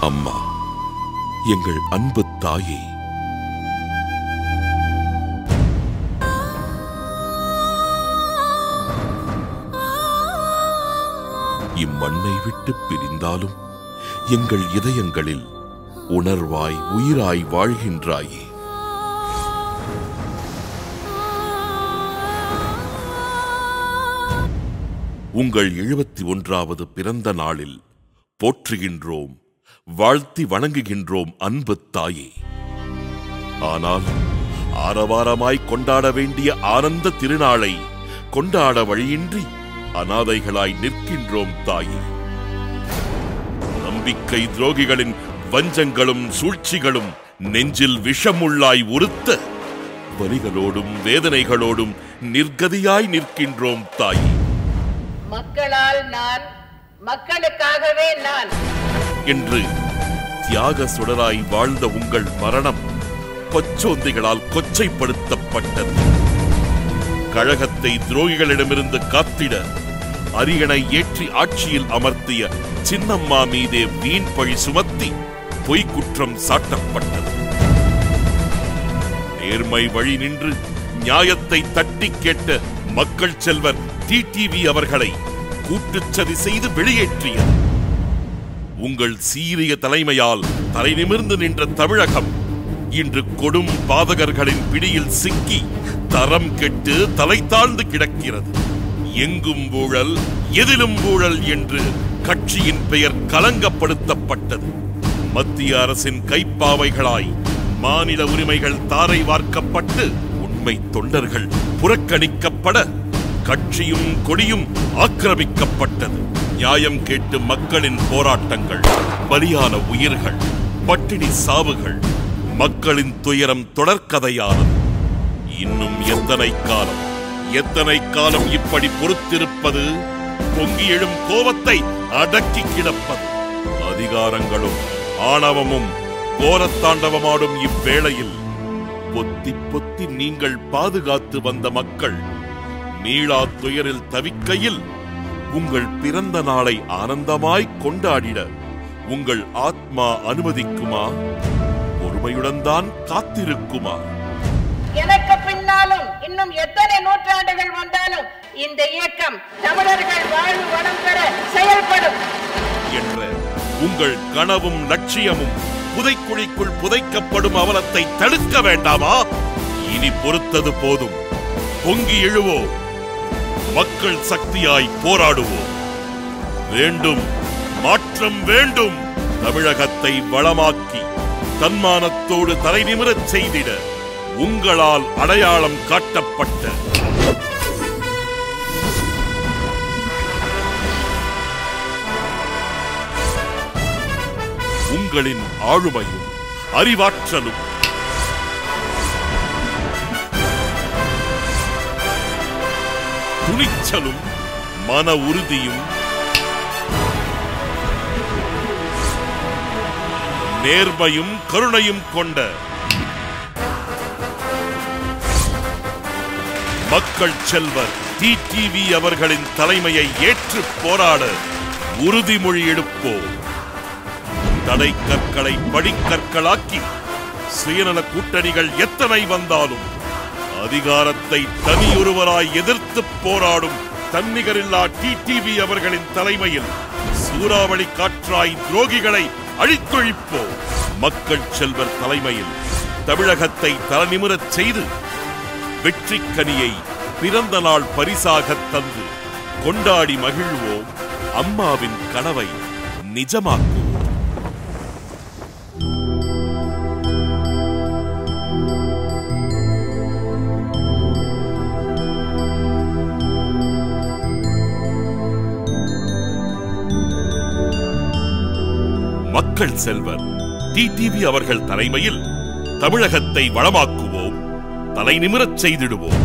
அம்மா எங்கள் அன்பு தாயே. இம்மண்ணை விட்டு பிரிந்தாலும் எங்கள் இதயங்களில் உணர்வாய் உயிராய் வாழ்கின்றாயே. உங்கள் எழுபத்தி ஒன்றாவது பிறந்த நாளில் போற்றுகின்றோம் வாழ்த்தி வணங்குகின்றோம் அன்பு தாயே. ஆனால் ஆரவாரமாய் கொண்டாட வேண்டிய ஆனந்த திருநாளை கொண்டாட வழியின்றி அனாதைகளாய் நிற்கின்றோம் தாயே. நம்பிக்கை துரோகிகளின் வஞ்சங்களும் சூழ்ச்சிகளும் நெஞ்சில் விஷமுள்ளாய் உறுத்த வலிகளோடும் வேதனைகளோடும் நிர்கதியாய் நிற்கின்றோம் தாயே. மக்களால் நான் மக்களுக்காகவே நான் என்று தியாக சுடராய் வாழ்ந்த உங்கள் மரணம் கொச்சோந்திகளால் கொச்சைப்படுத்தப்பட்டது. கழகத்தை துரோகிகளிடமிருந்து காத்திட அரியணை ஏற்றி ஆட்சியில் அமர்த்திய சின்னம்மா மீதே வீண் பழி சுமத்தி பொய்க்குற்றம் சாட்டப்பட்டது. நேர்மை வழி நின்று நியாயத்தை தட்டி கேட்ட மக்கள் செல்வர் டிடிவி அவர்களை கூட்டுச்சதி செய்து வெளியேற்றியது. உங்கள் சீரிய தலைமையால் தலை நிமிர்ந்து நின்ற தமிழகம் இன்று கொடும் பாதகர்களின் பிடியில் சிக்கி தரம் கெட்டு தலை தாழ்ந்து கிடக்கிறது. எங்கும் ஊழல் எதிலும் ஊழல் என்று கட்சியின் பெயர் கலங்கப்படுத்தப்பட்டது. மத்திய அரசின் கைப்பாவைகளாய் மாநில உரிமைகள் தாரை வார்க்கப்பட்டு உண்மை தொண்டர்கள் புறக்கணிக்கப்பட கட்சியும் கொடியும் ஆக்கிரமிக்கப்பட்டது. நியாயம் கேட்டு மக்களின் போராட்டங்கள் பலியான உயிர்கள் பட்டினி சாவுகள் மக்களின் துயரம் தொடர்கதையானது இன்னும் எத்தனை காலம் எத்தனை காலம் இப்படி பொறுத்திருப்பது? பொங்கி எழும் கோபத்தை அடக்கி கிடப்பது. அதிகாரங்களும் ஆணவமும் கோரத்தாண்டவமாடும் இவ்வேளையில் பொத்தி பொத்தி நீங்கள் பாதுகாத்து வந்த மக்கள் நீளா துயரில் தவிக்கையில் உங்கள் பிறந்த நாளை ஆனந்தமாய் கொண்டாடிட உங்கள் ஆத்மா அனுமதிக்குமா? பொறுமையுடன் தான் காத்திருக்குமா? எனக்கு பின்னாலும் இன்னும் எத்தனை நூற்றாண்டுகள் வந்தாலும் இந்த இயக்கம் தமிழர்கள் வாழ்வு வளம் பெற செயல்படும். என்ற உங்கள் கனவும் லட்சியமும் புதைக்குழிக்குள் புதைக்கப்படும் அவலத்தை தடுக்க வேண்டாமா? இனி பொறுத்தது போதும். பொங்கி எழுவோம். மக்கள் சக்தியாய் போராடுவோம். வேண்டும் மாற்றம் வேண்டும். தமிழகத்தை வளமாக்கி தன்மானத்தோடு தலை நிமிரச் செய்திட உங்களால் அடையாளம் காட்டப்பட்ட. உங்களின் ஆளுமையும் அறிவாற்றலும் துணிச்சலும் மன உறுதியும் நேர்மையும் கருணையும் கொண்ட மக்கள் செல்வர் டிடிவி அவர்களின் தலைமையை ஏற்று போராட உறுதிமொழி எடுப்போம். தடை கற்களை படிக்கற்களாக்கி சுயநல கூட்டணிகள் எத்தனை வந்தாலும் அதிகாரத்தை தனியொருவராய் எதிர்த்து போராடும் தன்னிகரில்லா டிடிவி அவர்களின் தலைமையில் சூறாவளி காற்றாய் துரோகிகளை அழித்தொழிப்போம். மக்கள் செல்வர் தலைமையில் தமிழகத்தை தலநிமிரச் செய்து வெற்றி கனியை பிறந்த நாள் பரிசாகத் தந்து கொண்டாடி மகிழ்வோம். அம்மாவின் கனவை நிஜமாக்குவோம். மக்கள் செல்வர் டிடிவி அவர்கள் தலைமையில் தமிழகத்தை வளமாக்குவோம் தலை நிமிரச் செய்திடுவோம்.